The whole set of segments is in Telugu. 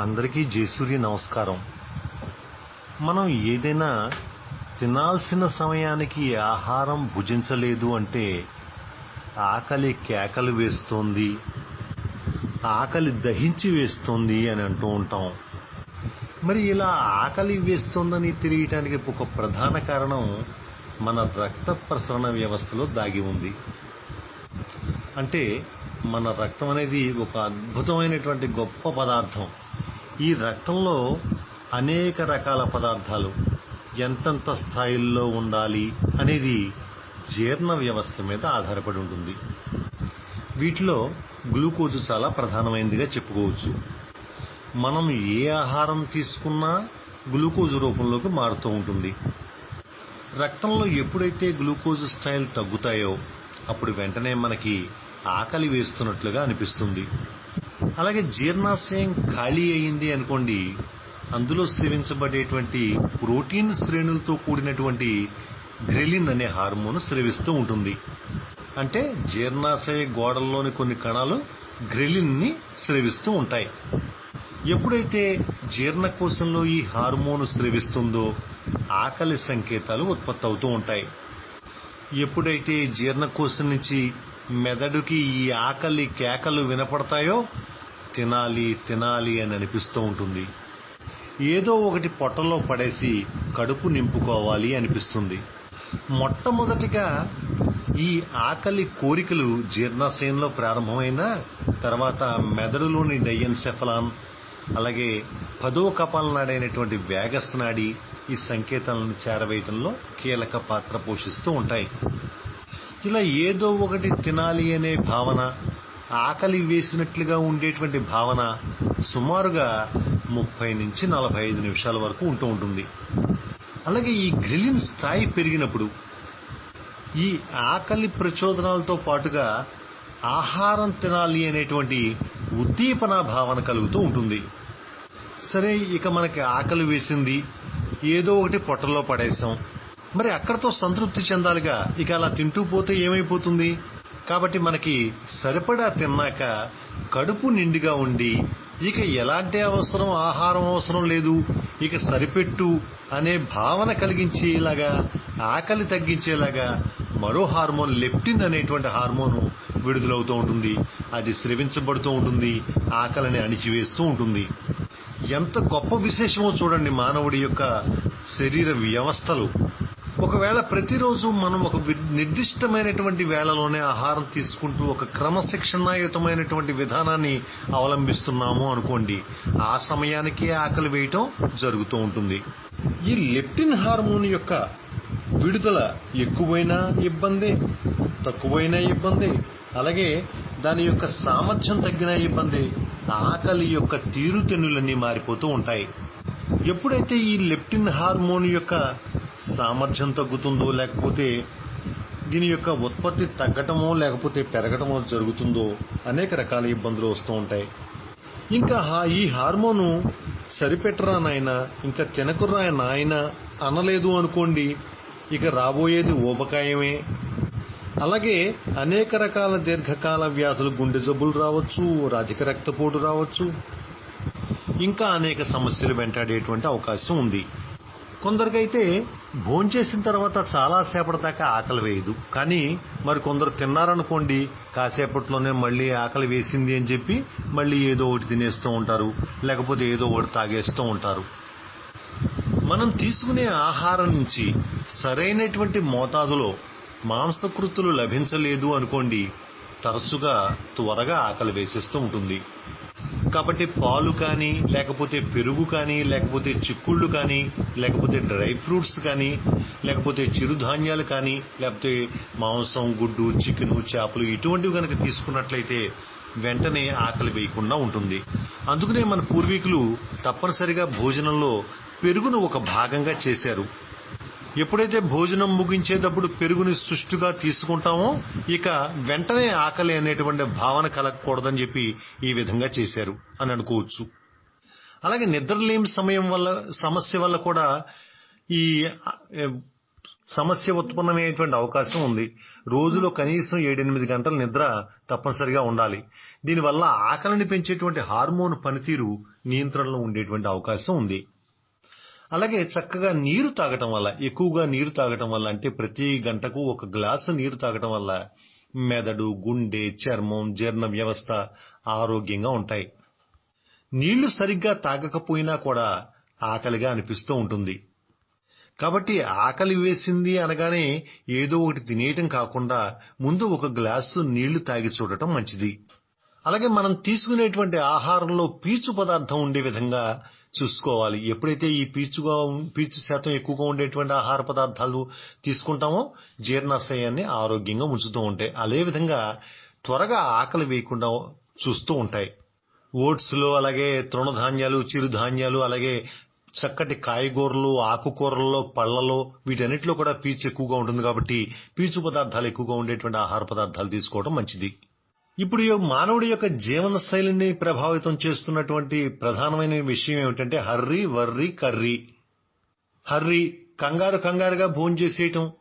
అందరికీ జయసూర్య నమస్కారం. మనం ఏదైనా తినాల్సిన సమయానికి ఆహారం భుజించలేదు అంటే ఆకలి కేకలు వేస్తోంది ఆకలి దహించి వేస్తోంది అని అంటూ ఉంటాం. మరి ఇలా ఆకలి వేస్తోందని తెలియటానికి ఒక ప్రధాన కారణం మన రక్త ప్రసరణ వ్యవస్థలో దాగి ఉంది. అంటే మన రక్తం అనేది ఒక అద్భుతమైనటువంటి గొప్ప పదార్థం. ఈ రక్తంలో అనేక రకాల పదార్థాలు ఎంతెంత స్థాయిల్లో ఉండాలి అనేది జీర్ణ వ్యవస్థ మీద ఆధారపడి ఉంటుంది. వీటిలో గ్లూకోజ్ చాలా ప్రధానమైనదిగా చెప్పుకోవచ్చు. మనం ఏ ఆహారం తీసుకున్నా గ్లూకోజ్ రూపంలోకి మారుతూ ఉంటుంది. రక్తంలో ఎప్పుడైతే గ్లూకోజ్ స్థాయిలు తగ్గుతాయో అప్పుడు వెంటనే మనకి ఆకలి వేస్తున్నట్లుగా అనిపిస్తుంది. అలాగే జీర్ణాశయం ఖాళీ అయింది అనుకోండి అందులో స్రవించబడేటువంటి ప్రోటీన్ శ్రేణులతో కూడినటువంటి గ్రెలిన్ అనే హార్మోన్ స్రవిస్తూ ఉంటుంది. అంటే జీర్ణాశయ గోడల్లోని కొన్ని కణాలు గ్రెలిన్ని స్రవిస్తూ ఉంటాయి. ఎప్పుడైతే జీర్ణకోశంలో ఈ హార్మోన్ స్రవిస్తుందో ఆకలి సంకేతాలు ఉత్పత్తి అవుతూ ఉంటాయి. ఎప్పుడైతే జీర్ణకోశం నుంచి మెదడుకి ఈ ఆకలి కేకలు వినపడతాయో తినాలి తినాలి అని అనిపిస్తూ ఉంటుంది. ఏదో ఒకటి పొట్టలో పడేసి కడుపు నింపుకోవాలి అనిపిస్తుంది. మొట్టమొదటిగా ఈ ఆకలి కోరికలు జీర్ణాశయంలో ప్రారంభమైన తర్వాత మెదడులోని డయన్సెఫలాన్ అలాగే పదో కపాలనాడైనటువంటి వేగస్ నాడి ఈ సంకేతాలను చేరవేయటంలో కీలక పాత్ర పోషిస్తూ ఉంటాయి. ఇలా ఏదో ఒకటి తినాలి అనే భావన ఆకలి వేసినట్లుగా ఉండేటువంటి భావన సుమారుగా ముప్పై నుంచి నలభై ఐదు నిమిషాల వరకు ఉంటూ ఉంటుంది. అలాగే ఈ గ్రిలిన్ స్థాయి పెరిగినప్పుడు ఈ ఆకలి ప్రచోదనాలతో పాటుగా ఆహారం తినాలి అనేటువంటి ఉద్దీపన భావన కలుగుతూ ఉంటుంది. సరే ఇక మనకి ఆకలి వేసింది ఏదో ఒకటి పొట్టలో పడేసాం మరి అక్కడతో సంతృప్తి చెందాలిగా. ఇక అలా తింటూ పోతే ఏమైపోతుంది? కాబట్టి మనకి సరిపడా తిన్నాక కడుపు నిండుగా ఉండి ఇక ఎలాంటి అవసరం ఆహారం అవసరం లేదు. ఇక సరిపెట్టు అనే భావన కలిగించేలాగా ఆకలి తగ్గించేలాగా మరో హార్మోన్ లెప్టిన్ అనేటువంటి హార్మోన్ విడుదలవుతూ ఉంటుంది. అది స్రవించబడుతూ ఉంటుంది ఆకలిని అణిచివేస్తూ ఉంటుంది. ఎంత గొప్ప విశేషమో చూడండి మానవుడి యొక్క శరీర వ్యవస్థలు. ఒకవేళ ప్రతిరోజు మనం ఒక వి- నిర్దిష్టమైనటువంటి వేళలోనే ఆహారం తీసుకుంటూ ఒక క్రమశిక్షణాయుతమైనటువంటి విధానాన్ని అవలంబిస్తున్నాము అనుకోండి ఆ సమయానికి ఆకలి వేయటం జరుగుతూ ఉంటుంది. ఈ లెప్టిన్ హార్మోన్ యొక్క విడుదల ఎక్కువైనా ఇబ్బందే తక్కువైనా ఇబ్బందే అలాగే దాని యొక్క సామర్థ్యం తగ్గిన ఇబ్బంది ఆకలి యొక్క తీరుతెన్నులన్నీ మారిపోతూ ఉంటాయి. ఎప్పుడైతే ఈ లెప్టిన్ హార్మోన్ యొక్క సామర్థ్యం తగ్గుతుందో లేకపోతే దీని యొక్క ఉత్పత్తి తగ్గటమో లేకపోతే పెరగటమో జరుగుతుందో అనేక రకాల ఇబ్బందులు వస్తూ ఉంటాయి. ఇంకా హా- ఈ హార్మోను సరిపెట్టరా నాయన? ఇంకా తినకురా నాయన? అనలేదు అనుకోండి ఇక రాబోయేది ఊబకాయమే. అలాగే అనేక రకాల దీర్ఘకాల వ్యాధులు గుండె జబ్బులు రావచ్చు రాజక రక్తపోటు రావచ్చు ఇంకా అనేక సమస్యలు వెంటాడేటువంటి అవకాశం ఉంది. కొందరికైతే భోంచేసిన తర్వాత చాలా సేపటి దాకా ఆకలి వేయదు. కానీ మరి కొందరు తిన్నారనుకోండి కాసేపట్లోనే మళ్ళీ ఆకలి వేసింది అని చెప్పి మళ్ళీ ఏదో ఒకటి తినేస్తూ ఉంటారు లేకపోతే ఏదో ఒకటి తాగేస్తూ ఉంటారు. మనం తీసుకునే ఆహారం నుంచి సరైనటువంటి మోతాదులో మాంసకృతులు లభించలేదు అనుకోండి తరచుగా త్వరగా ఆకలి వేసేస్తూ ఉంటుంది. కాబట్టి పాలు కానీ లేకపోతే పెరుగు కానీ లేకపోతే చిక్కుళ్ళు కానీ లేకపోతే డ్రై ఫ్రూట్స్ కానీ లేకపోతే చిరుధాన్యాలు కానీ లేకపోతే మాంసం గుడ్డు చికెను చేపలు ఇటువంటివి కనుక తీసుకున్నట్లయితే వెంటనే ఆకలి వేయకుండా ఉంటుంది. అందుకనే మన పూర్వీకులు తప్పనిసరిగా భోజనంలో పెరుగును ఒక భాగంగా చేశారు. ఎప్పుడైతే భోజనం ముగించేటప్పుడు పెరుగుని సుష్టుగా తీసుకుంటామో ఇక వెంటనే ఆకలి అనేటువంటి భావన కలగకూడదని చెప్పి ఈ విధంగా చేశారు అని అనుకోవచ్చు. అలాగే నిద్రలేమి సమయం వల్ల సమస్య వల్ల కూడా ఈ సమస్య ఉత్పన్నమయ్యేటువంటి అవకాశం ఉంది. రోజులో కనీసం ఏడెనిమిది గంటల నిద్ర తప్పనిసరిగా ఉండాలి. దీనివల్ల ఆకలిని పెంచేటువంటి హార్మోన్ పనితీరు నియంత్రణలో ఉండేటువంటి అవకాశం ఉంది. అలాగే చక్కగా నీరు తాగటం వల్ల ఎక్కువగా నీరు తాగటం వల్ల అంటే ప్రతి గంటకు ఒక గ్లాసు నీరు తాగటం వల్ల మెదడు గుండె చర్మం జీర్ణ వ్యవస్థ ఆరోగ్యంగా ఉంటాయి. నీళ్ళు సరిగ్గా తాగకపోయినా కూడా ఆకలిగా అనిపిస్తూ ఉంటుంది. కాబట్టి ఆకలి వేసింది అనగానే ఏదో ఒకటి తినేయటం కాకుండా ముందు ఒక గ్లాసు నీళ్ళు తాగి చూడటం మంచిది. అలాగే మనం తీసుకునేటువంటి ఆహారంలో పీచు పదార్థం ఉండే విధంగా చూసుకోవాలి. ఎప్పుడైతే ఈ పీచుగా పీచు శాతం ఎక్కువగా ఉండేటువంటి ఆహార పదార్థాలు తీసుకుంటామో జీర్ణాశయాన్ని ఆరోగ్యంగా ఉంచుతూ ఉంటాయి. అదేవిధంగా త్వరగా ఆకలి వేయకుండా చూస్తూ ఉంటాయి. ఓట్స్లో అలాగే తృణధాన్యాలు చిరుధాన్యాలు అలాగే చక్కటి కాయగూరలు ఆకుకూరల్లో పళ్ళలో వీటన్నిటిలో కూడా పీచు ఎక్కువగా ఉంటుంది కాబట్టి పీచు పదార్థాలు ఎక్కువగా ఉండేటువంటి ఆహార పదార్థాలు తీసుకోవడం మంచిది. ఇప్పుడు మానవుడి యొక్క జీవన శైలిని ప్రభావితం చేస్తున్నటువంటి ప్రధానమైన విషయం ఏమిటంటే హర్రీ వర్రీ కర్రీ. హర్రీ కంగారు కంగారుగా భోంచేసేయటం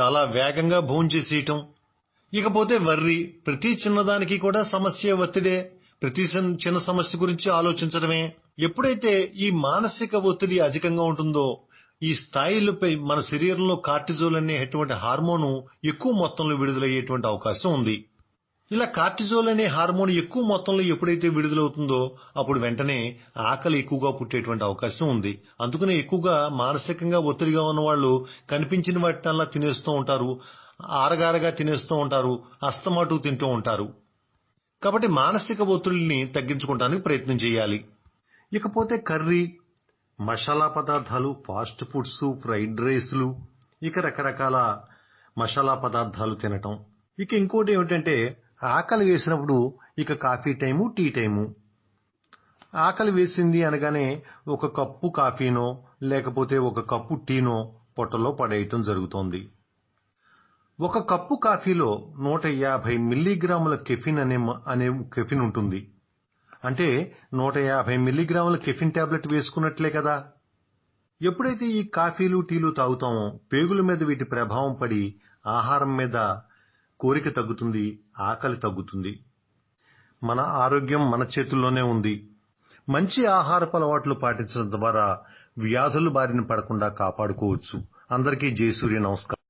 చాలా వేగంగా భోంచేసేయటం ఇకపోతే వర్రీ ప్రతి చిన్నదానికి కూడా సమస్య ఒత్తిడే ప్రతి చిన్న- చిన్న సమస్య గురించి ఆలోచించడమే. ఎప్పుడైతే ఈ మానసిక ఒత్తిడి అధికంగా ఉంటుందో ఈ స్థాయిలపై మన శరీరంలో కార్టిజోల్ అనేటువంటి హార్మోను ఎక్కువ మొత్తంలో విడుదలయ్యేటువంటి అవకాశం ఉంది. ఇలా కార్టిజోల్ అనే హార్మోన్ ఎక్కువ మొత్తంలో ఎప్పుడైతే విడుదలవుతుందో అప్పుడు వెంటనే ఆకలి ఎక్కువగా పుట్టేటువంటి అవకాశం ఉంది. అందుకనే ఎక్కువగా మానసికంగా ఒత్తిడిగా ఉన్న వాళ్ళు కనిపించిన వాటినల్లా తినేస్తూ ఉంటారు ఆరగారగా తినేస్తూ ఉంటారు అస్తమాటు తింటూ ఉంటారు. కాబట్టి మానసిక ఒత్తిడిని తగ్గించుకోవడానికి ప్రయత్నం చేయాలి. ఇకపోతే కర్రీ మసాలా పదార్థాలు ఫాస్ట్ ఫుడ్స్ ఫ్రైడ్ రైస్లు ఇక రకరకాల మసాలా పదార్థాలు తినటం. ఇక ఇంకోటి ఏమిటంటే ఆకలి వేసినప్పుడు ఇక కాఫీ టైము టీ టైము. ఆకలి వేసింది అనగానే ఒక కప్పు కాఫీనో లేకపోతే ఒక కప్పు టీనో పొట్టలో పడేయటం జరుగుతోంది. ఒక కప్పు కాఫీలో నూట యాభై మిల్లీగ్రాముల కెఫిన్ అనే మ- అనే కెఫిన్ ఉంటుంది. అంటే నూట యాభై మిల్లీగ్రాముల కెఫిన్ టాబ్లెట్ వేసుకున్నట్లే కదా. ఎప్పుడైతే ఈ కాఫీలు టీలు తాగుతామో పేగుల మీద వీటి ప్రభావం పడి ఆహారం మీద కోరిక తగ్గుతుంది ఆకలి తగ్గుతుంది. మన ఆరోగ్యం మన చేతుల్లోనే ఉంది. మంచి ఆహారపు అలవాట్లు పాటించడం ద్వారా వ్యాధుల బారిన పడకుండా కాపాడుకోవచ్చు. అందరికీ జై సూర్య నమస్కారం.